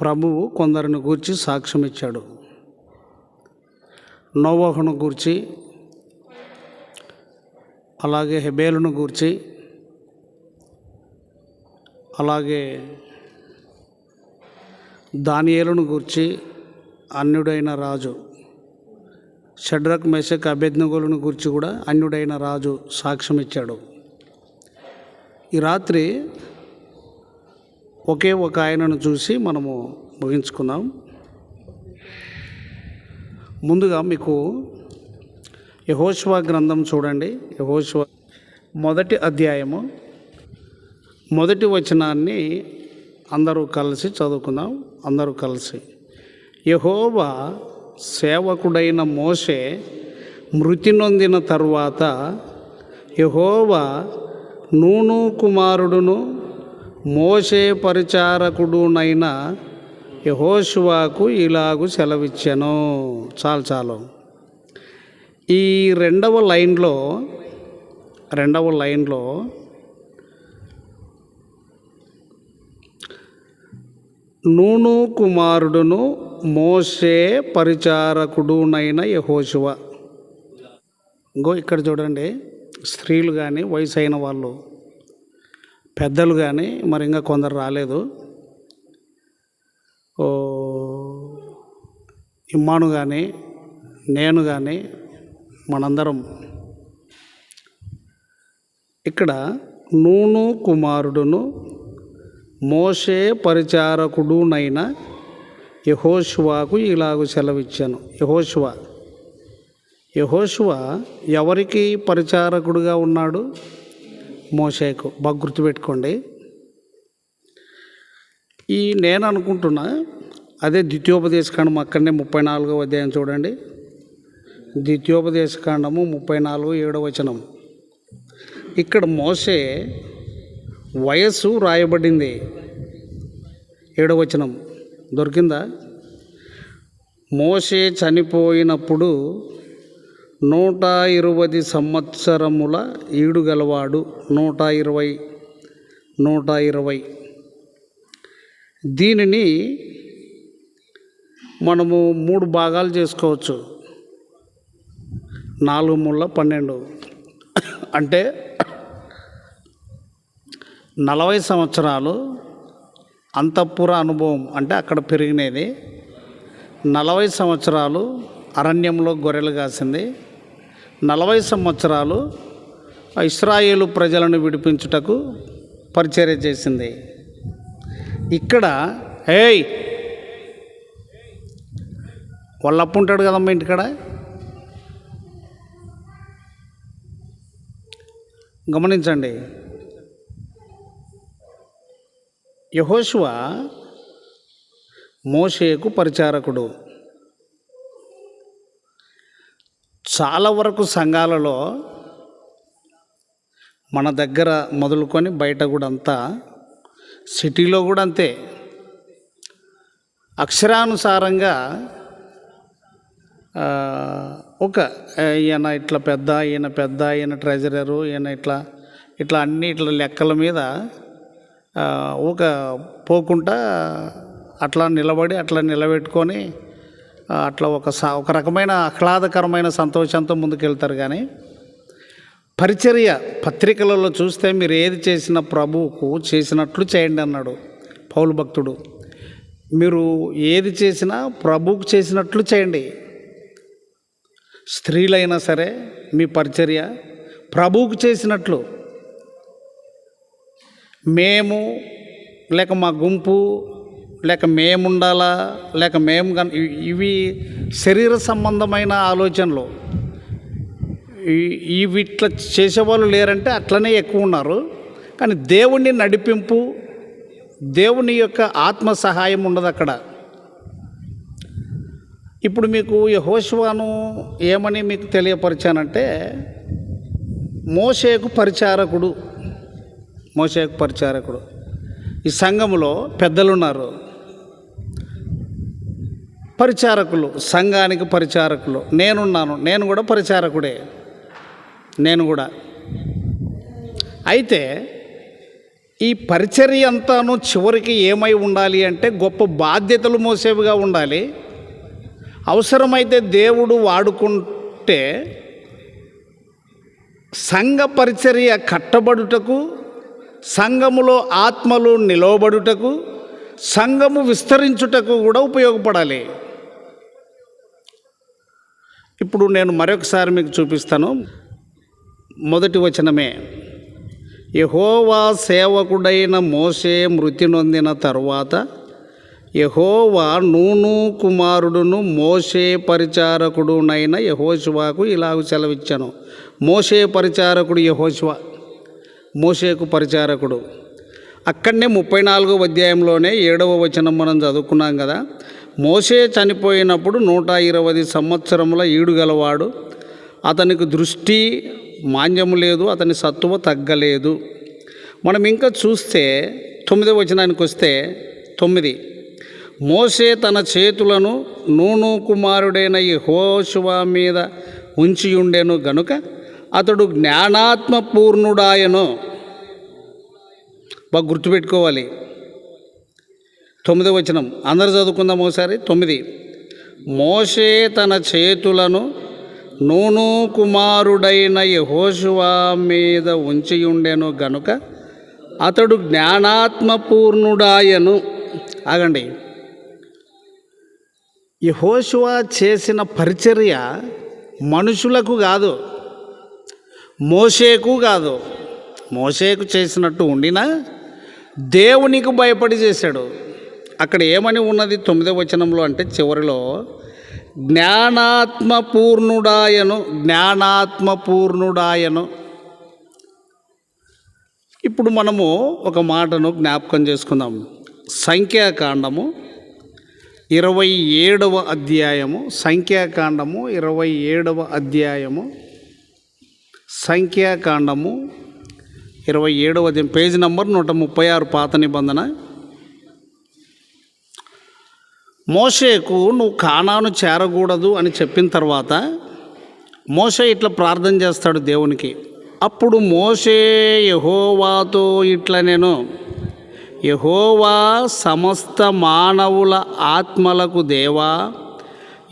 ప్రభువు కొందరిని గూర్చి సాక్ష్యం ఇచ్చాడు నోవహును గూర్చి అలాగే హెబేలును గూర్చి అలాగే దానియేలును గూర్చి అన్యుడైన రాజు. షడ్రక్ మెషక్ అభ్యజ్ఞగులను గురించి కూడా అన్యుడైన రాజు సాక్ష్యం ఇచ్చాడు ఈ రాత్రి ఒకే ఒక ఆయనను చూసి మనము ముగించుకున్నాం ముందుగా మీకు యహోష్వా గ్రంథం చూడండి. యహోష్వా మొదటి అధ్యాయము. మొదటి వచనాన్ని అందరూ కలిసి చదువుకుందాం. అందరూ కలిసి. యహోవా సేవకుడైన మోషే మృతి నొందిన తరువాత యహోవా నూను కుమారుడును మోషే పరిచారకుడునైన యహోషువాకు ఇలాగు సెలవిచ్చాను. చాలు చాలు. ఈ రెండవ లైన్లో రెండవ లైన్లో నూను కుమారుడును మోషే పరిచారకుడునైన యహోశువ ఇంకో ఇక్కడ చూడండి స్త్రీలు కానీ వయసు అయిన వాళ్ళు. పెద్దలు కానీ మరి ఇంకా కొందరు రాలేదు. ఓ ఇమ్మాను కానీ నేను కానీ మనందరం ఇక్కడ నూను కుమారుడును మోషే పరిచారకుడునైన యహోషువాకు ఇలాగ సెలవిచ్చాను. యహోషువ యహోషువ ఎవరికి పరిచారకుడుగా ఉన్నాడు? మోసేకు బాగా గుర్తుపెట్టుకోండి. ఈ నేను అనుకుంటున్నా అదే ద్వితీయోపదేశకాండం అక్కడనే ముప్పై నాలుగో అధ్యాయం చూడండి. ద్వితీయోపదేశకాండము ముప్పై నాలుగు ఏడవ వచనం. ఇక్కడ మోసే వయస్సు రాయబడింది. ఏడవచనం దొరికిందా? మోసే చనిపోయినప్పుడు నూట ఇరవై సంవత్సరముల ఈడుగలవాడు. నూట ఇరవై నూట ఇరవై. దీనిని మనము మూడు భాగాలు చేసుకోవచ్చు. నాలుగు ముళ్ళ పన్నెండు. అంటే నలభై సంవత్సరాలు అంతఃపుర అనుభవం అంటే అక్కడ పెరిగినది. నలభై సంవత్సరాలు అరణ్యంలో గొర్రెలు కాసింది. నలభై సంవత్సరాలు ఇస్రాయేలు ప్రజలను విడిపించుటకు పరిచర్య చేసింది. ఇక్కడ ఏయ్! వాళ్ళ ఉంటాడు కదమ్మా ఇంటికాడ? గమనించండి. యహోశివ మోషేకు పరిచారకుడు. చాలా వరకు సంఘాలలో మన దగ్గర మొదలుకొని బయట కూడా అంతా సిటీలో కూడా అంతే. అక్షరానుసారంగా ఒక ఈయన ఇట్లా పెద్ద ఈయన పెద్ద ఈయన ట్రెజరరు ఈయన ఇట్లా ఇట్లా అన్ని ఇట్లా లెక్కల మీద ఒక పోకుండా అట్లా నిలబడి అట్లా నిలబెట్టుకొని అట్లా ఒక ఒక రకమైన ఆహ్లాదకరమైన సంతోషంతో ముందుకెళ్తారు కానీ పరిచర్య పత్రికలలో చూస్తే మీరు ఏది చేసిన ప్రభువుకు చేసినట్లు చేయండి అన్నాడు పౌలు భక్తుడు. మీరు ఏది చేసినా ప్రభువుకు చేసినట్లు చేయండి. స్త్రీలైనా సరే మీ పరిచర్య ప్రభువుకు చేసినట్లు. మేము లేక మా గుంపు లేక మేముండాలా? లేక మేము కన్ ఇవి- శరీర సంబంధమైన ఆలోచనలు. ఈ- ఈ వీటిలో చేసేవాళ్ళు లేరంటే అట్లనే ఎక్కువ ఉన్నారు. కానీ దేవుణ్ణి నడిపింపు దేవుని యొక్క ఆత్మ సహాయం ఉండదు అక్కడ. ఇప్పుడు మీకు యహోశివాను ఏమని మీకు తెలియపరిచానంటే మోసేకు పరిచారకుడు మోషేకు పరిచారకుడు. ఈ సంఘంలో పెద్దలున్నారు. పరిచారకులు సంఘానికి పరిచారకులు. నేనున్నాను నేను కూడా పరిచారకుడే. నేను కూడా. అయితే ఈ పరిచర్య అంతాను చివరికి ఏమై ఉండాలి అంటే గొప్ప బాధ్యతలు మోసేవిగా ఉండాలి. అవసరమైతే దేవుడు వాడుకుంటే సంఘ పరిచర్య కట్టబడుటకు సంఘములో ఆత్మలు నిలవబడుటకు సంఘము విస్తరించుటకు కూడా ఉపయోగపడాలి. ఇప్పుడు నేను మరొకసారి మీకు చూపిస్తాను. మొదటి వచనమే యహోవా సేవకుడైన మోసే మృతి నొందిన తర్వాత యహోవా నూను కుమారుడును మోసే పరిచారకుడునైన యహోశివాకు ఇలాగ సెలవిచ్చాను. మోసే పరిచారకుడు యహోశివ మోసేకు పరిచారకుడు. అక్కడనే ముప్పై నాలుగో అధ్యాయంలోనే ఏడవ వచనం మనం చదువుకున్నాం కదా. మోసే చనిపోయినప్పుడు నూట ఇరవై సంవత్సరముల ఈడుగలవాడు. అతనికి దృష్టి మాన్యము లేదు అతని సత్తువ తగ్గలేదు. మనం ఇంకా చూస్తే తొమ్మిది వచనానికి వస్తే తొమ్మిది. మోసే తన చేతులను నూను కుమారుడైన ఈ హోషువా మీద ఉంచి ఉండెను గనుక అతడు జ్ఞానాత్మపూర్ణుడాయను. బాగా గుర్తుపెట్టుకోవాలి. తొమ్మిది వచనం. అందరు చదువుకుందాం ఒకసారి. తొమ్మిది. మోషే తన చేతులను నూను కుమారుడైన యహోశువా మీద ఉంచి ఉండెను గనుక అతడు జ్ఞానాత్మపూర్ణుడాయను. ఆగండి. యహోశువా చేసిన పరిచర్య మనుషులకు కాదు మోషేకు కాదు. మోషేకు చేసినట్టు ఉండినా దేవునికి భయపడి చేశాడు. అక్కడ ఏమని ఉన్నది తొమ్మిదవ వచనంలో అంటే చివరిలో జ్ఞానాత్మ పూర్ణుడాయను జ్ఞానాత్మ పూర్ణుడాయను ఇప్పుడు మనము ఒక మాటను జ్ఞాపకం చేసుకుందాం. సంఖ్యాకాండము ఇరవై ఏడవ అధ్యాయము సంఖ్యాకాండము ఇరవై ఏడవ అధ్యాయము సంఖ్యాకాండము ఇరవై ఏడవ అధ్యాయం పేజ్ నంబర్ నూట ముప్పై ఆరు పాత నిబంధన. మోషేకు నువ్వు కానాను చేరకూడదు అని చెప్పిన తర్వాత మోషే ఇట్లా ప్రార్థన చేస్తాడు దేవునికి. అప్పుడు మోషే యహోవాతో ఇట్లా నేను యహోవా సమస్త మానవుల ఆత్మలకు దేవా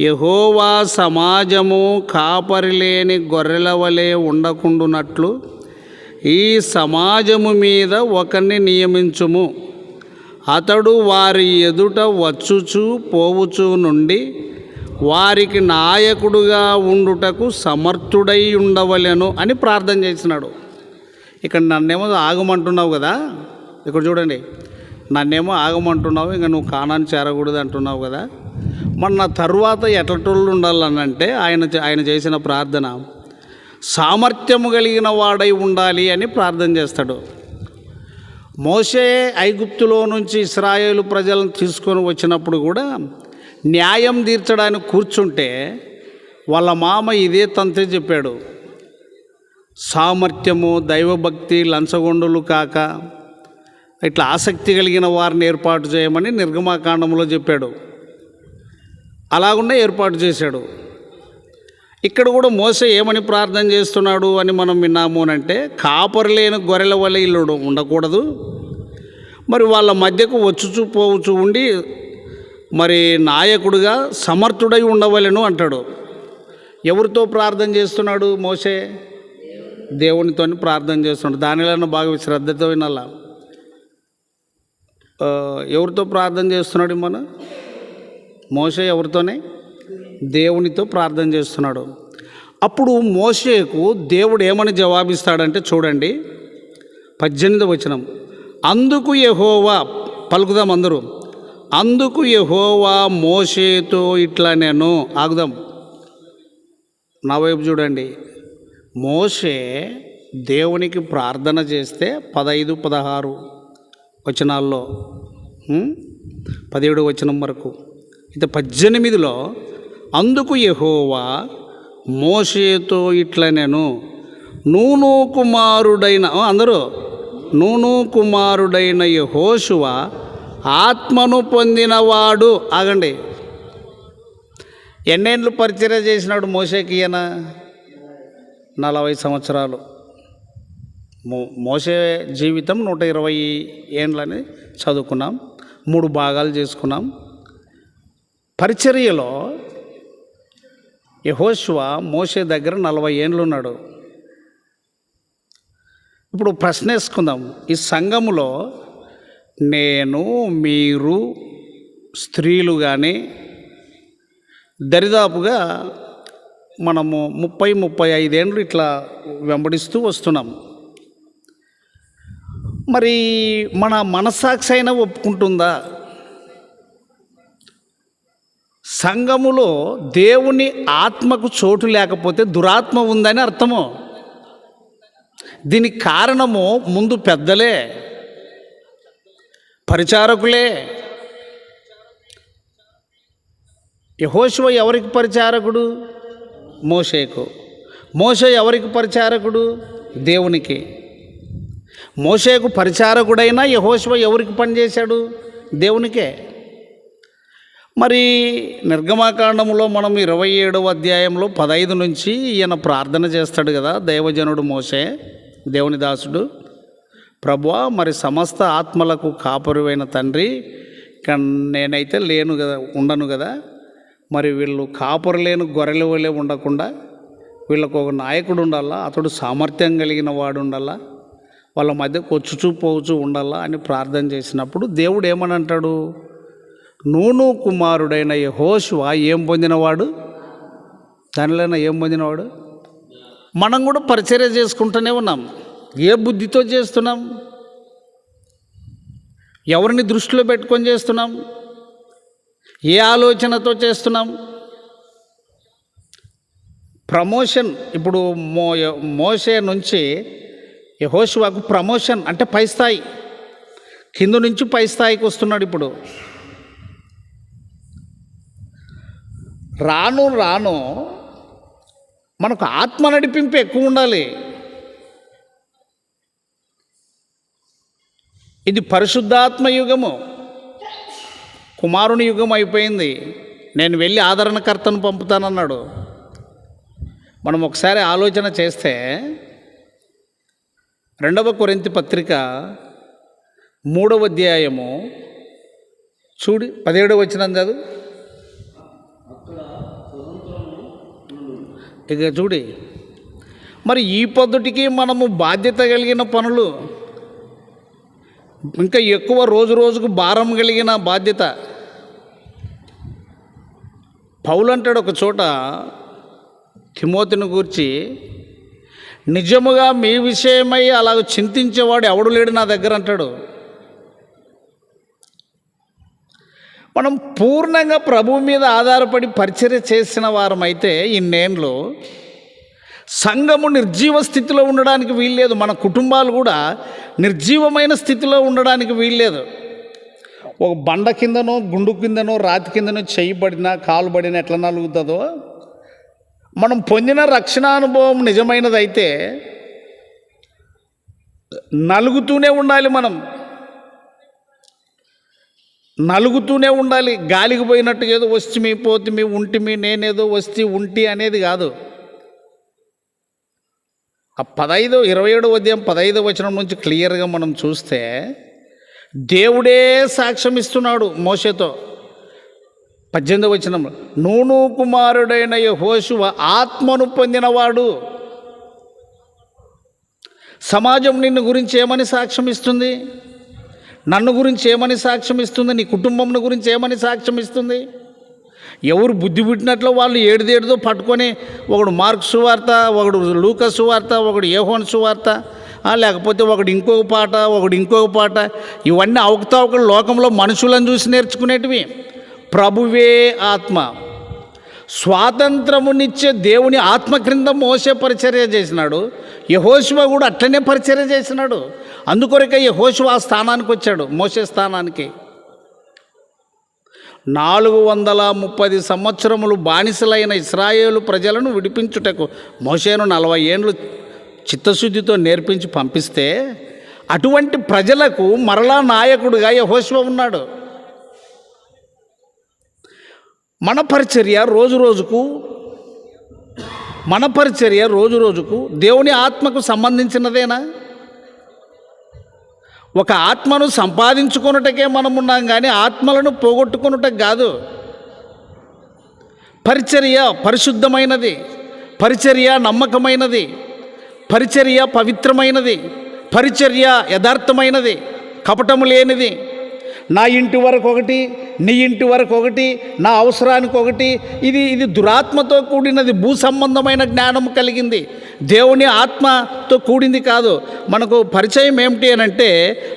యహోవా సమాజము కాపరిలేని గొర్రెల వలె ఉండకుండునట్లు ఈ సమాజము మీద ఒకరిని నియమించుము. అతడు వారి ఎదుట వచ్చుచు పోవుచు నుండి వారికి నాయకుడుగా ఉండుటకు సమర్థుడై ఉండవలెను అని ప్రార్థన చేసినాడు. ఇక్కడ నన్నేమో ఆగమంటున్నావు కదా? ఇక్కడ చూడండి. నన్నేమో ఆగమంటున్నావు ఇంకా నువ్వు కానాన్ని చేరకూడదు అంటున్నావు కదా? మన నా తరువాత ఎట్లటోళ్ళు ఉండాలనంటే ఆయన చే- ఆయన చేసిన ప్రార్థన సామర్థ్యము కలిగిన వాడై ఉండాలి అని ప్రార్థన చేస్తాడు. మోషే ఐగుప్తులో నుంచి ఇస్రాయేలు ప్రజలను తీసుకొని వచ్చినప్పుడు కూడా న్యాయం తీర్చడానికి కూర్చుంటే వాళ్ళ మామ ఇదే తంతే చెప్పాడు. సామర్థ్యము దైవభక్తి లంచగొండులు కాక ఇట్లా ఆసక్తి కలిగిన వారిని ఏర్పాటు చేయమని నిర్గమాకాండంలో చెప్పాడు. అలాగుండే ఏర్పాటు చేశాడు. ఇక్కడ కూడా మోసే ఏమని ప్రార్థన చేస్తున్నాడు అని మనం విన్నాము అని అంటే కాపరు లేని గొర్రెల వల్ల ఇల్లు ఉండకూడదు. మరి వాళ్ళ మధ్యకు వచ్చుచూ పోవచ్చు ఉండి మరి నాయకుడుగా సమర్థుడై ఉండవలెను అంటాడు. ఎవరితో ప్రార్థన చేస్తున్నాడు మోసే? దేవునితో ప్రార్థన చేస్తున్నాడు. దానిలో బాగా శ్రద్ధతో వినాల? ఎవరితో ప్రార్థన చేస్తున్నాడు మన? మోసే ఎవరితోనే? దేవునితో ప్రార్థన చేస్తున్నాడు. అప్పుడు మోషేకు దేవుడు ఏమని జవాబిస్తాడంటే చూడండి పద్దెనిమిది వచనం. అందుకు యహోవా పలుకుదాం అందరూ. అందుకు యహోవా మోషేతో ఇట్లా నేను ఆగుదాం. నా వైపు చూడండి. మోషే దేవునికి ప్రార్థన చేస్తే పదైదు పదహారు వచనాల్లో పదిహేడు వచనం వరకు. అయితే పద్దెనిమిదిలో అందుకు యహోవా మోషేతో ఇట్లా నేను నూను కుమారుడైన అందరూ నూను కుమారుడైన యహోషువ ఆత్మను పొందినవాడు. ఆగండి. ఎన్నేళ్ళు పరిచర్య చేసినాడు మోసేకి ఈయన నలభై సంవత్సరాలు. మో మోసే జీవితం నూట ఇరవై ఏండ్లని చదువుకున్నాం. మూడు భాగాలు చేసుకున్నాం. పరిచర్యలో యహోశివ మోసే దగ్గర నలభై ఏండ్లు ఉన్నాడు ఇప్పుడు ప్రశ్న వేసుకుందాం ఈ సంఘములో నేను మీరు స్త్రీలు కానీ దరిదాపుగా మనము ముప్పై ముప్పై ఐదేండ్లు ఇట్లా వెంబడిస్తూ వస్తున్నాం. మరి మన మనస్సాక్షి అయినా ఒప్పుకుంటుందా? సంఘములో దేవుని ఆత్మకు చోటు లేకపోతే దురాత్మ ఉందని అర్థము. దీనికి కారణము ముందు పెద్దలే పరిచారకులే. యహోశివ ఎవరికి పరిచారకుడు? మోషేకు. మోషే ఎవరికి పరిచారకుడు? దేవునికి. మోషేకు పరిచారకుడైనా యహోశివ ఎవరికి పనిచేశాడు? దేవునికే. మరి నిర్గమాకాండంలో మనం ఇరవై ఏడవ అధ్యాయంలో పదహైదు నుంచి ఈయన ప్రార్థన చేస్తాడు కదా దైవజనుడు మోసే దేవుని దాసుడు. ప్రభువా మరి సమస్త ఆత్మలకు కాపరువైన తండ్రి నేనైతే లేను కదా ఉండను కదా. మరి వీళ్ళు కాపరు లేని గొర్రెల వలె ఉండకుండా వీళ్ళకు ఒక నాయకుడు ఉండాలా? అతడు సామర్థ్యం కలిగిన వాడు ఉండాలా? వాళ్ళ మధ్య కొచ్చుచూ పోవచ్చు ఉండాలా? అని ప్రార్థన చేసినప్పుడు దేవుడు ఏమని అంటాడు నూను కుమారుడైన యహోశివ ఏం పొందినవాడు? దానిలోనే ఏం పొందినవాడు? మనం కూడా పరిచర్య చేసుకుంటూనే ఉన్నాం. ఏ బుద్ధితో చేస్తున్నాం? ఎవరిని దృష్టిలో పెట్టుకొని చేస్తున్నాం? ఏ ఆలోచనతో చేస్తున్నాం? ప్రమోషన్ ఇప్పుడు మో మోసే నుంచి యహోశివాకు ప్రమోషన్ అంటే పై స్థాయి. కింద నుంచి పై స్థాయికి వస్తున్నాడు ఇప్పుడు. రాను రాను మనకు ఆత్మ నడిపింపు ఎక్కువ ఉండాలి. ఇది పరిశుద్ధాత్మ యుగము. కుమారుని యుగం అయిపోయింది. నేను వెళ్ళి ఆదరణకర్తను పంపుతానన్నాడు. మనం ఒకసారి ఆలోచన చేస్తే రెండవ కొరింతి పత్రిక మూడవ అధ్యాయము చూడు పదిహేడవ వచ్చిన చదువు. ఇక చూడి. మరి ఈ పద్ధతికి మనము బాధ్యత కలిగిన పనులు ఇంకా ఎక్కువ రోజు రోజుకు భారం కలిగిన బాధ్యత. పౌలు అంటాడు ఒక చోట తిమోతిని గూర్చి నిజముగా మీ విషయమై అలాగ చింతించేవాడు ఎవడు లేడు నా దగ్గర అంటాడు. మనం పూర్ణంగా ప్రభువు మీద ఆధారపడి పరిచర్య చేసిన వారమైతే ఇన్నేళ్ళు సంఘము నిర్జీవ స్థితిలో ఉండడానికి వీల్లేదు. మన కుటుంబాలు కూడా నిర్జీవమైన స్థితిలో ఉండడానికి వీల్లేదు. ఒక బండ కిందనో గుండు కిందనో రాతి కిందనో చేయబడినా కాలు పడినా ఎట్లా నలుగుతుందో? మనం పొందిన రక్షణానుభవం నిజమైనదైతే నలుగుతూనే ఉండాలి మనం. నలుగుతూనే ఉండాలి. గాలికి పోయినట్టు ఏదో వస్తుమి పోతిమి ఉంటిమి నేనేదో వస్తి ఉంటి అనేది కాదు. ఆ పదైదు ఇరవై ఏడు ఉదయం పదహైదు వచనం నుంచి క్లియర్గా మనం చూస్తే దేవుడే సాక్ష్యం ఇస్తున్నాడు మోసతో పద్దెనిమిది వచనం నూను కుమారుడైన యహోశువ ఆత్మను పొందినవాడు. సమాజం నిన్ను గురించి ఏమని సాక్ష్యం ఇస్తుంది? నన్ను గురించి ఏమని సాక్ష్యం ఇస్తుంది? నీ కుటుంబం గురించి ఏమని సాక్ష్యం ఇస్తుంది? ఎవరు బుద్ధి పుట్టినట్లు వాళ్ళు ఏడుదేడుదో పట్టుకొని ఒకడు మార్క్ సువార్త ఒకడు లూక సువార్త ఒకడు ఏహోన్ సువార్త లేకపోతే ఒకడు ఇంకొక పాట ఒకడు ఇంకొక పాట ఇవన్నీ అవకతవకలు లోకంలో మనుషులను చూసి నేర్చుకునేటివి. ప్రభువే ఆత్మ. స్వాతంత్రమునిచ్చే దేవుని ఆత్మ క్రింద మోసే పరిచర్య చేసినాడు. యహోశివ కూడా అట్లనే పరిచర్య చేసినాడు. అందుకొరకే యహోశివ ఆ స్థానానికి వచ్చాడు మోసే స్థానానికి. నాలుగు వందల ముప్పది సంవత్సరములు బానిసలైన ఇస్రాయేలు ప్రజలను విడిపించుటకు మోసేను నలభై ఏండ్లు చిత్తశుద్ధితో నేర్పించి పంపిస్తే అటువంటి ప్రజలకు మరలా నాయకుడుగా యహోశివ ఉన్నాడు. మన పరిచర్య రోజు రోజుకు మన పరిచర్య రోజు రోజుకు దేవుని ఆత్మకు సంబంధించినదేనా? ఒక ఆత్మను సంపాదించుకున్నటకే మనం ఉన్నాం కానీ ఆత్మలను పోగొట్టుకున్నటకు కాదు. పరిచర్య పరిశుద్ధమైనది పరిచర్య నమ్మకమైనది పరిచర్య పవిత్రమైనది పరిచర్య యథార్థమైనది కపటము లేనిది. నా ఇంటి వరకు ఒకటి నీ ఇంటి వరకు ఒకటి నా అవసరానికి ఒకటి. ఇది ఇది దురాత్మతో కూడినది భూ సంబంధమైన జ్ఞానం కలిగింది. దేవుని ఆత్మతో కూడింది కాదు. మనకు పరిచయం ఏమిటి అని అంటే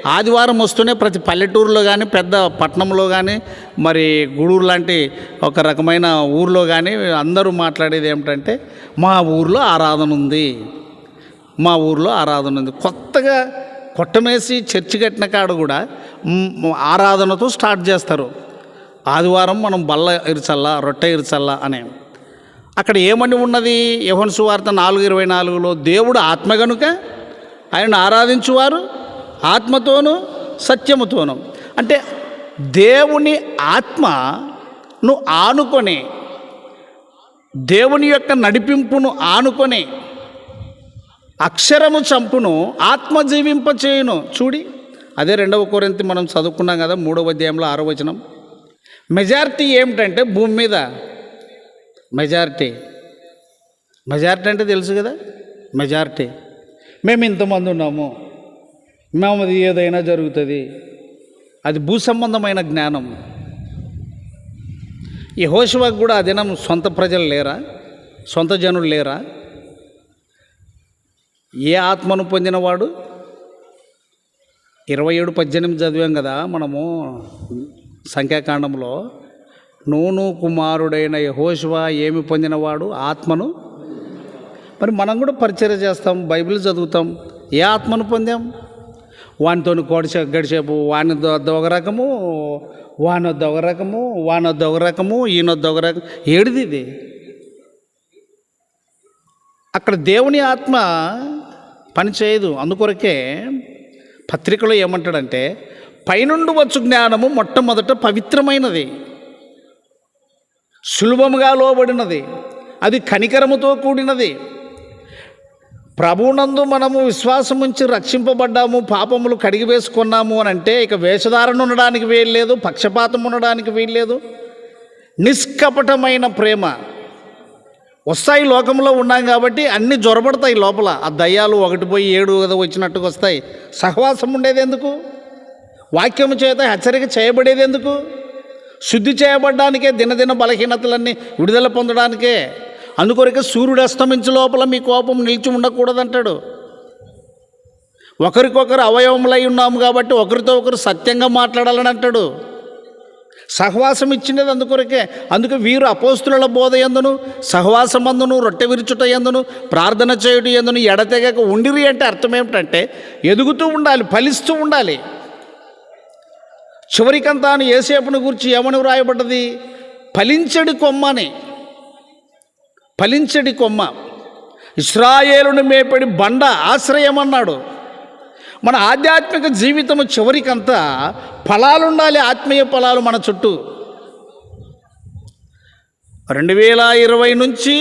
ఆదివారం వస్తూనే ప్రతి పల్లెటూరులో కానీ పెద్ద పట్టణంలో కానీ మరి గూడూరు లాంటి ఒక రకమైన ఊర్లో కానీ అందరూ మాట్లాడేది ఏమిటంటే మా ఊర్లో ఆరాధన ఉంది. మా ఊర్లో ఆరాధన ఉంది. కొత్తగా కొట్టమేసి చర్చి కట్టిన కాడ కూడా ఆరాధనతో స్టార్ట్ చేస్తారు. ఆదివారం మనం బల్ల ఇరుచల్లా రొట్టె ఇరుచల్లా అనే. అక్కడ ఏమని ఉన్నది? యహోన్ సువార్త నాలుగు ఇరవై నాలుగులో దేవుడు ఆత్మ గనుక ఆయన ఆరాధించువారు ఆత్మతోనూ సత్యముతోనూ. అంటే దేవుని ఆత్మను ఆనుకొని దేవుని యొక్క నడిపింపును ఆనుకొని అక్షరము చంపును ఆత్మ జీవింపచేయును. చూడి అదే రెండవ కోరింత మనం చదువుకున్నాం కదా మూడవ అధ్యాయంలో ఆరో వచనం. మెజారిటీ ఏమిటంటే భూమి మీద మెజారిటీ. మెజారిటీ అంటే తెలుసు కదా? మెజారిటీ. మేము ఇంతమంది ఉన్నాము. మేము అది ఏదైనా జరుగుతుంది. అది భూ సంబంధమైన జ్ఞానం. ఈ హోషవాకు కూడా ఆ దినం సొంత ప్రజలు లేరా? సొంత జనులు లేరా? ఏ ఆత్మను పొందినవాడు? ఇరవై ఏడు పద్దెనిమిది చదివాం కదా మనము. సంఖ్యాకాండంలో నూను కుమారుడైన యహోశివ ఏమి పొందినవాడు? ఆత్మను? మరి మనం కూడా పరిచర్య చేస్తాం బైబిల్ చదువుతాం ఏ ఆత్మను పొందాం? వానితో కోడిసే గడిసేపు వాని దొగ ఒక రకము వాన దొగ ఒక రకము వాన దొగ ఒక రకము ఈయన దొగ ఒక రకం. ఏడిది ఇది? అక్కడ దేవుని ఆత్మ పనిచేయదు అందుకొరకే పత్రికలో ఏమంటాడంటే పైనుండి వచ్చు జ్ఞానము మొట్టమొదట పవిత్రమైనది. సులభముగా లోబడినది. అది కనికరముతో కూడినది. ప్రభువునందు మనము విశ్వాసం ఉంచి రక్షింపబడ్డాము పాపములు కడిగి వేసుకున్నాము అని అంటే ఇక వేషధారణ ఉండడానికి వీల్లేదు పక్షపాతం ఉండడానికి వీల్లేదు. నిష్కపటమైన ప్రేమ. వస్తాయి లోకంలో ఉన్నాం కాబట్టి అన్ని జ్వరపడతాయి లోపల. ఆ దయ్యాలు ఒకటి పోయి ఏడు వచ్చినట్టుగా వస్తాయి. సహవాసం ఉండేది ఎందుకు? వాక్యము చేత హెచ్చరిక చేయబడేది ఎందుకు? శుద్ధి చేయబడ్డానికే దినదిన బలహీనతలన్నీ విడుదల పొందడానికే. అందుకొరకే సూర్యుడు అస్తమించే లోపల మీ కోపం నిలిచి ఉండకూడదంటాడు. ఒకరికొకరు అవయవములై ఉన్నాము కాబట్టి ఒకరితో ఒకరు సత్యంగా మాట్లాడాలని అంటాడు. సహవాసం ఇచ్చినది అందుకొరకే అందుకే వీరు అపోస్తుల బోధ ఎందును సహవాసమందును రొట్టె విరుచుట ఎందును ప్రార్థన చేయుట ఎందును ఎడతెగక ఉండిరి అంటే అర్థం ఏమిటంటే ఎదుగుతూ ఉండాలి ఫలిస్తూ ఉండాలి. చివరికంతాను ఏసేపును గురించి ఏమని వ్రాయబడ్డది? ఫలించడి కొమ్మని. ఫలించడి కొమ్మ. ఇస్రాయేలుని మేపడి బండ ఆశ్రయం అన్నాడు మన ఆధ్యాత్మిక జీవితము చివరికంతా ఫలాలు ఉండాలి ఆత్మీయ ఫలాలు మన చుట్టూ. రెండు వేల ఇరవై నుంచి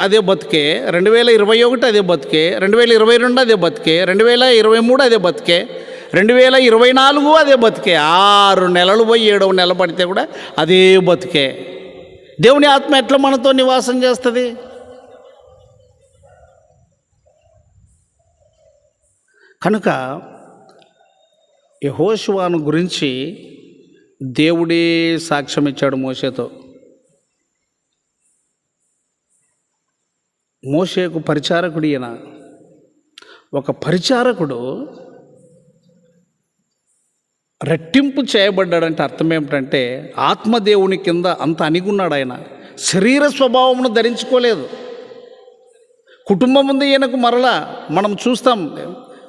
అదే బతికే రెండు వేల ఇరవై ఒకటి అదే బతికే రెండు వేల ఇరవై రెండు అదే బతికే రెండు వేల ఇరవై మూడు అదే బతికే రెండు వేల ఇరవై నాలుగు అదే బతికే. ఆరు నెలలు పోయి ఏడవ నెల పడితే కూడా అదే బతికే. దేవుని ఆత్మ ఎట్లా మనతో నివాసం చేస్తుంది? కనుక యహోశివాను గురించి దేవుడే సాక్ష్యం ఇచ్చాడు మోషేతో. మోషేకు పరిచారకుడు ఈయన ఒక పరిచారకుడు రెట్టింపు చేయబడ్డాడంటే అర్థం ఏమిటంటే ఆత్మదేవుని కింద అంత అణిగున్నాడు ఆయన. శరీర స్వభావమును ధరించుకోలేదు. కుటుంబం ఉంది ఈయనకు మరలా మనం చూస్తాం.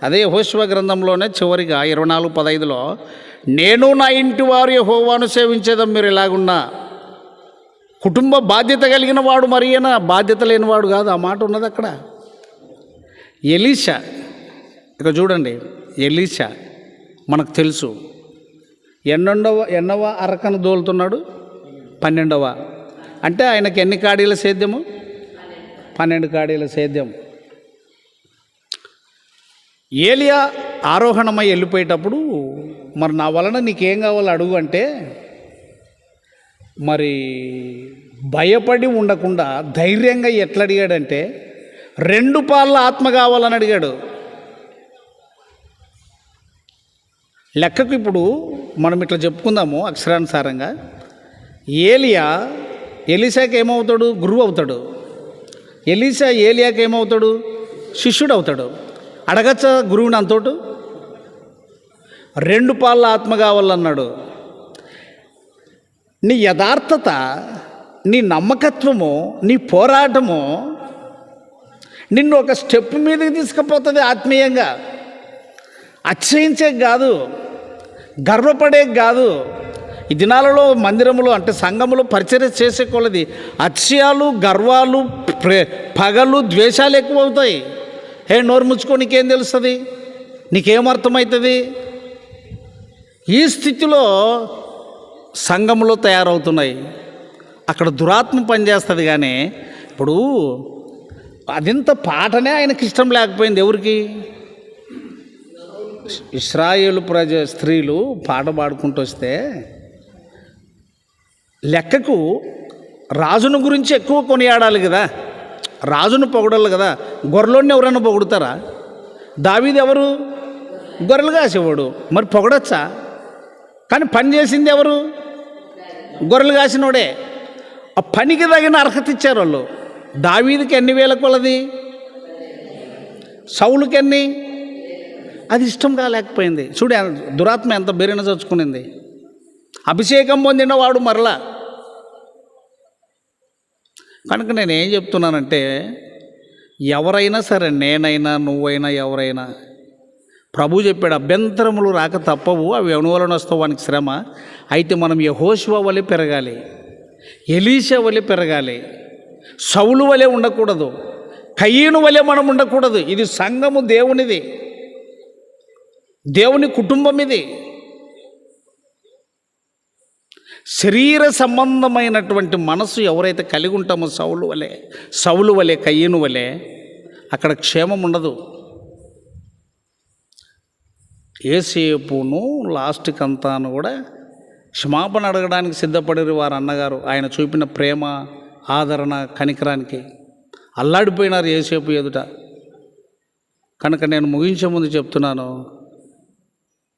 అదే యెహోషువ గ్రంథంలోనే చివరిగా ఇరవై నాలుగు పదైదులో నేను నా ఇంటి వారు యెహోవాను సేవించేదాం మీరు ఎలాగున్నా? కుటుంబ బాధ్యత కలిగిన వాడు మరి ఈయన? బాధ్యత లేనివాడు కాదు. ఆ మాట ఉన్నది అక్కడ. ఎలీషా ఇక చూడండి ఎలీషా మనకు తెలుసు. ఎన్నెండవ ఎన్నవ అరకను దోలుతున్నాడు? పన్నెండవ. అంటే ఆయనకి ఎన్ని కాడీల సేద్యము? పన్నెండు కాడీల సేద్యం ఏలియా ఆరోహణమై వెళ్ళిపోయేటప్పుడు మరి నా వలన నీకేం కావాలో అడుగు అంటే మరి భయపడి ఉండకుండా ధైర్యంగా ఎట్లా అడిగాడంటే రెండు పాళ్ళ ఆత్మ కావాలని అడిగాడు. లెక్కకు ఇప్పుడు మనం ఇట్లా చెప్పుకుందాము అక్షరానుసారంగా. ఏలియా ఎలీసాకి ఏమవుతాడు? గురువు అవుతాడు. ఎలీసా ఏలియాకి ఏమవుతాడు? శిష్యుడు అవుతాడు. అడగచ్చా గురువుని అంతోటు? రెండు పాళ్ళ ఆత్మ కావాలన్నాడు. నీ యథార్థత నీ నమ్మకత్వము నీ పోరాటము నిన్ను ఒక స్టెప్ మీదకి తీసుకుపోతుంది ఆత్మీయంగా. అచ్చయించే కాదు. గర్వపడే కాదు. ఈ దినాలలో మందిరములు అంటే సంఘములు పరిచర్య చేసే కొలది అత్యాలు గర్వాలు ప్రే పగలు ద్వేషాలు ఎక్కువ అవుతాయి ఏ నోరు ముచ్చుకో నీకేం తెలుస్తుంది? నీకేం అర్థమవుతుంది ఈ స్థితిలో సంఘములు తయారవుతున్నాయి. అక్కడ దురాత్మ పనిచేస్తుంది కానీ ఇప్పుడు అదింత పాటనే ఆయనకి ఇష్టం లేకపోయింది ఎవరికి? ఇస్రాయేల్ ప్రజ స్త్రీలు పాట పాడుకుంటూ వస్తే లెక్కకు రాజును గురించి ఎక్కువ కొనియాడాలి కదా. రాజును పొగడాలి కదా. గొర్రెలోని ఎవరైనా పొగుడుతారా? దావీది ఎవరు? గొర్రెలు కాసేవాడు. మరి పొగడొచ్చా? కానీ పని చేసింది ఎవరు? గొర్రెలు కాసినోడే. ఆ పనికి తగిన అర్హత ఇచ్చారు వాళ్ళు. దావీదికి ఎన్ని వేల కొలది సౌలుకి ఎన్ని? అది ఇష్టం కాలేకపోయింది చూడు దురాత్మ ఎంత బెరిన చచ్చుకునింది. అభిషేకం పొందిన వాడు మరలా. కనుక నేను ఏం చెప్తున్నానంటే ఎవరైనా సరే నేనైనా నువ్వైనా ఎవరైనా ప్రభు చెప్పాడు అభ్యంతరములు రాక తప్పవు అవి అణువలన వస్తావు శ్రమ. అయితే మనం యహోశివ వలె పెరగాలి ఎలీష వలె పెరగాలి సౌలు వలె ఉండకూడదు కయ్యను వలె మనం ఉండకూడదు. ఇది సంఘము దేవునిది. దేవుని కుటుంబం ఇది. శరీర సంబంధమైనటువంటి మనసు ఎవరైతే కలిగి ఉంటామో సౌలు వలె సౌలు వలె కయ్యను వలె అక్కడ క్షేమం ఉండదు. ఏసేపును లాస్ట్కి అంతాను కూడా క్షమాపణ అడగడానికి సిద్ధపడేరు వారు అన్నగారు. ఆయన చూపిన ప్రేమ ఆదరణ కనికరానికి అల్లాడిపోయినారు ఏసేపు ఎదుట. కనుక నేను ముగించే ముందు చెప్తున్నాను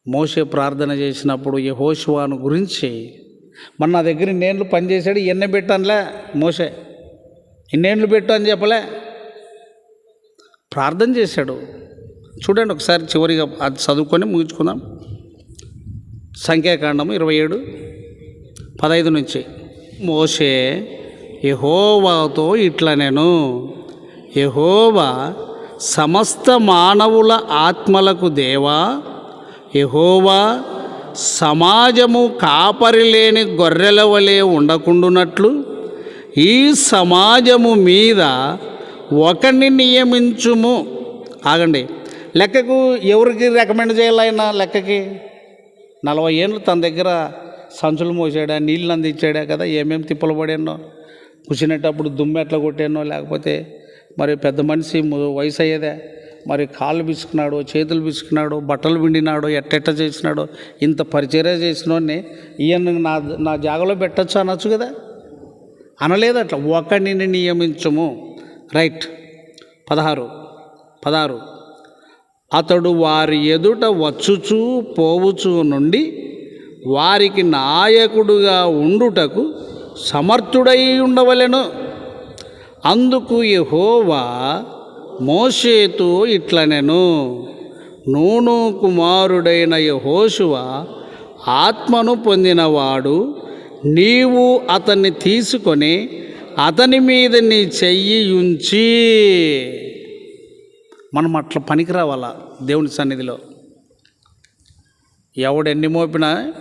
మోసే ప్రార్థన చేసినప్పుడు యెహోషువాను గురించి మన నా దగ్గర ఇన్నేళ్ళు పనిచేశాడు ఎన్ని పెట్టానులే మోసే ఇన్నేళ్ళు పెట్టు అని చెప్పలే. ప్రార్థన చేశాడు. చూడండి ఒకసారి చివరిగా అది చదువుకొని ముగించుకుందాం. సంఖ్యాకాండము ఇరవై ఏడు పదహైదు నుంచి. మోసే యహోవాతో ఇట్లా నేను యహోవా సమస్త మానవుల ఆత్మలకు దేవా యహోవా సమాజము కాపరి లేని గొర్రెల వలె ఉండకుండునట్లు ఈ సమాజము మీద ఒకరిని నియమించుము. ఆగండి. లెక్కకు ఎవరికి రికమెండ్ చేయాలైనా లెక్కకి? నలభై ఏళ్ళు తన దగ్గర సంచులు మోసాడా నీళ్ళు అందించాడా కదా? ఏమేమి తిప్పలు పడానో? కూర్చునేటప్పుడు దుమ్మెట్ల కొట్టానో? లేకపోతే మరి పెద్ద మనిషి వయసు అయ్యేదే మరి కాళ్ళు బిసుకున్నాడు చేతులు బిసుకున్నాడు బట్టలు పిండినాడు ఎట్టెట్ట చేసినాడు ఇంత పరిచర్య చేసినోడిని ఈయన నా నా జాగలో పెట్టచ్చు అనొచ్చు కదా? అనలేదు అట్లా. ఒకడిని నియమించము. రైట్. పదహారు. పదహారు. అతడు వారి ఎదుట వచ్చుచూ పోవుచూ నుండి వారికి నాయకుడుగా ఉండుటకు సమర్థుడై ఉండవలెను. అందుకు యహోవా మోషేతో ఇట్లనెను. నూను కుమారుడైన యహోశువ ఆత్మను పొందినవాడు నీవు అతన్ని తీసుకొని అతని మీద నీ చెయ్యి ఉంచి. మనం అట్లా పనికిరావాలా దేవుని సన్నిధిలో? ఎవడెన్ని మోపినా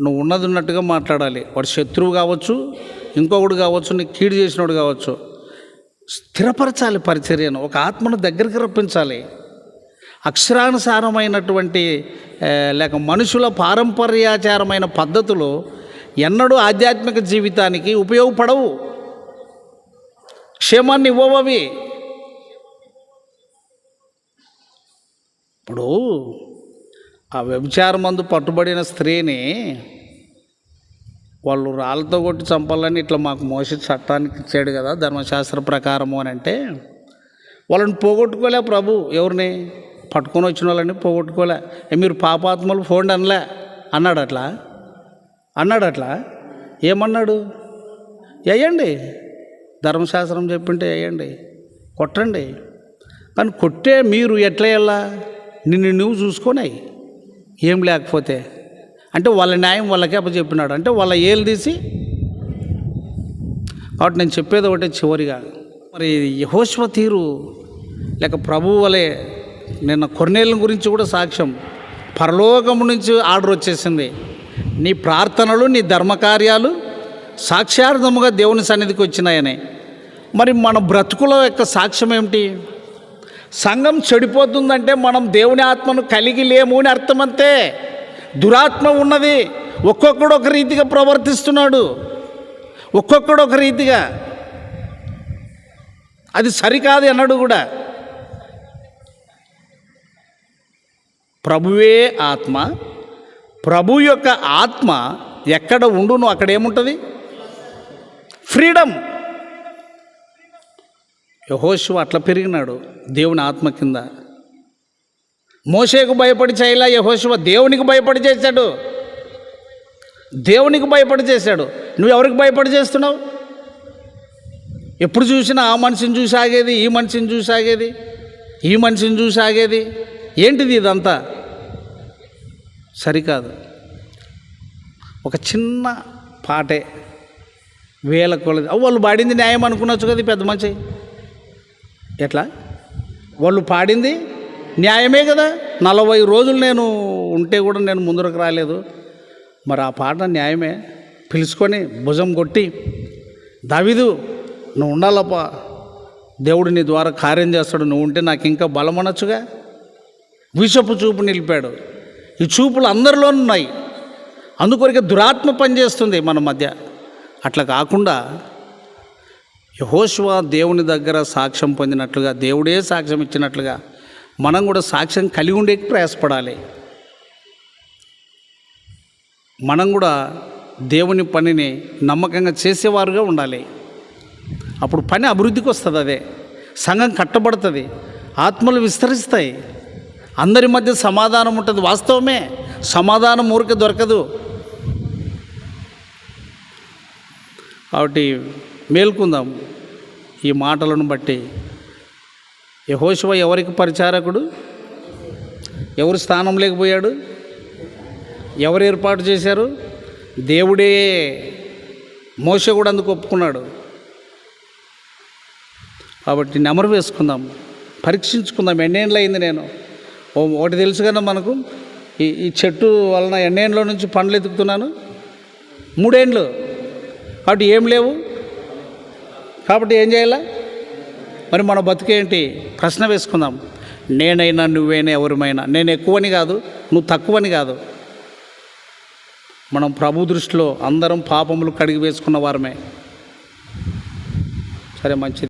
నువ్వు ఉన్నది ఉన్నట్టుగా మాట్లాడాలి. వాడు శత్రువు కావచ్చు ఇంకొకడు కావచ్చు నీకు కీడు చేసినోడు కావచ్చు. స్థిరపరచాలి పరిచర్యను ఒక ఆత్మను దగ్గరికి రప్పించాలి. అక్షరానుసారమైనటువంటి లేక మనుషుల పారంపర్యాచారమైన పద్ధతులు ఎన్నడూ ఆధ్యాత్మిక జీవితానికి ఉపయోగపడవు. క్షేమాన్ని ఇవ్వవవి. ఇప్పుడు ఆ వ్యభిచారమందు పట్టుబడిన స్త్రీని వాళ్ళు రాళ్ళతో కొట్టి చంపాలని ఇట్లా మాకు మోసి చట్టానికి ఇచ్చాడు కదా ధర్మశాస్త్ర ప్రకారము అని అంటే వాళ్ళని పోగొట్టుకోలే ప్రభు ఎవరిని? పట్టుకొని వచ్చిన వాళ్ళని పోగొట్టుకోలే. మీరు పాపాత్మలు ఫోన్ అనలే. అన్నాడు అట్లా? అన్నాడు అట్లా? ఏమన్నాడు? వేయండి ధర్మశాస్త్రం చెప్పింటే వేయండి కొట్టండి. కానీ కొట్టే మీరు ఎట్లా వెళ్ళా నిన్ను నువ్వు చూసుకొని ఏం లేకపోతే అంటే వాళ్ళ న్యాయం వాళ్ళకే అప్పచెప్పినాడు. అంటే వాళ్ళ ఏలు తీసి కాబట్టి నేను చెప్పేది ఒకటే చివరిగా. మరి యహోశ్వ తీరు లేక ప్రభు వలె నిన్న కొన్నేళ్ళ గురించి కూడా సాక్ష్యం. పరలోకము నుంచి ఆర్డర్ వచ్చేసింది. నీ ప్రార్థనలు నీ ధర్మకార్యాలు సాక్ష్యార్థముగా దేవుని సన్నిధికి వచ్చినాయని. మరి మన బ్రతుకుల యొక్క సాక్ష్యం ఏమిటి? సంఘం చెడిపోతుందంటే మనం దేవుని ఆత్మను కలిగి లేము అని అర్థం అంతే. దురాత్మ ఉన్నది. ఒక్కొక్కడు ఒక రీతిగా ప్రవర్తిస్తున్నాడు. ఒక్కొక్కడు ఒక రీతిగా. అది సరికాదు అన్నాడు కూడా. ప్రభువే ఆత్మ. ప్రభు యొక్క ఆత్మ ఎక్కడ ఉండును అక్కడ ఏముంటుంది? ఫ్రీడమ్. యహోశివ అట్లా పెరిగినాడు దేవుని ఆత్మ కింద. మోషేకు భయపడి చేయలా యహోశివ దేవునికి భయపడి చేశాడు. దేవునికి భయపడి చేశాడు. నువ్వు ఎవరికి భయపడి చేస్తున్నావు? ఎప్పుడు చూసినా ఆ మనిషిని చూసి ఆగేది ఈ మనిషిని చూసి ఆగేది ఈ మనిషిని చూసి ఆగేది. ఏంటిది ఇదంతా? సరికాదు. ఒక చిన్న పాటే వేల కొలది. వాళ్ళు పాడింది న్యాయం అనుకున్నచ్చు కదా పెద్ద మంచి ఎట్లా? వాళ్ళు పాడింది న్యాయమే కదా. నలభై రోజులు నేను ఉంటే కూడా నేను ముందరకు రాలేదు. మరి ఆ పాట న్యాయమే. పిలుచుకొని భుజం కొట్టి దావిదు నువ్వు ఉండాలప్పా. దేవుడు నీ ద్వారా కార్యం చేస్తాడు. నువ్వు ఉంటే నాకు ఇంకా బలం అనొచ్చుగా. విషపు చూపు నిలిపాడు. ఈ చూపులు అందరిలో ఉన్నాయి. అందుకొరకే దురాత్మ పనిచేస్తుంది మన మధ్య. అట్లా కాకుండా యహోశివ దేవుని దగ్గర సాక్ష్యం పొందినట్లుగా దేవుడే సాక్ష్యం ఇచ్చినట్లుగా మనం కూడా సాక్ష్యం కలిగి ఉండేకి ప్రయాసపడాలి. మనం కూడా దేవుని పనిని నమ్మకంగా చేసేవారుగా ఉండాలి. అప్పుడు పని అభివృద్ధికి వస్తుంది అదే. సంఘం కట్టబడుతుంది. ఆత్మలు విస్తరిస్తాయి. అందరి మధ్య సమాధానం ఉంటుంది. వాస్తవమే. సమాధానం ఊరికే దొరకదు. కాబట్టి మేల్కుందాం. ఈ మాటలను బట్టి యహోశివ ఎవరికి పరిచారకుడు? ఎవరు స్థానం లేకపోయాడు? ఎవరు ఏర్పాటు చేశారు? దేవుడే మోస కూడా అందుకు ఒప్పుకున్నాడు. కాబట్టి నెమరు వేసుకుందాం పరీక్షించుకుందాం. ఎన్నేళ్ళు అయింది నేను? ఓ ఒకటి తెలుసు కదా మనకు ఈ ఈ చెట్టు వలన ఎన్నేళ్ళ నుంచి పండ్లు ఎత్తుకుతున్నాను? మూడేండ్లు. కాబట్టి ఏం లేవు. కాబట్టి ఏం చేయాలా? మరి మన బతుకేంటి? ప్రశ్న వేసుకుందాం. నేనైనా నువ్వైనా ఎవరిమైనా. నేను ఎక్కువని కాదు నువ్వు తక్కువని కాదు. మనం ప్రభు దృష్టిలో అందరం పాపములు కడిగి వేసుకున్న వారమే. సరే మంచిది.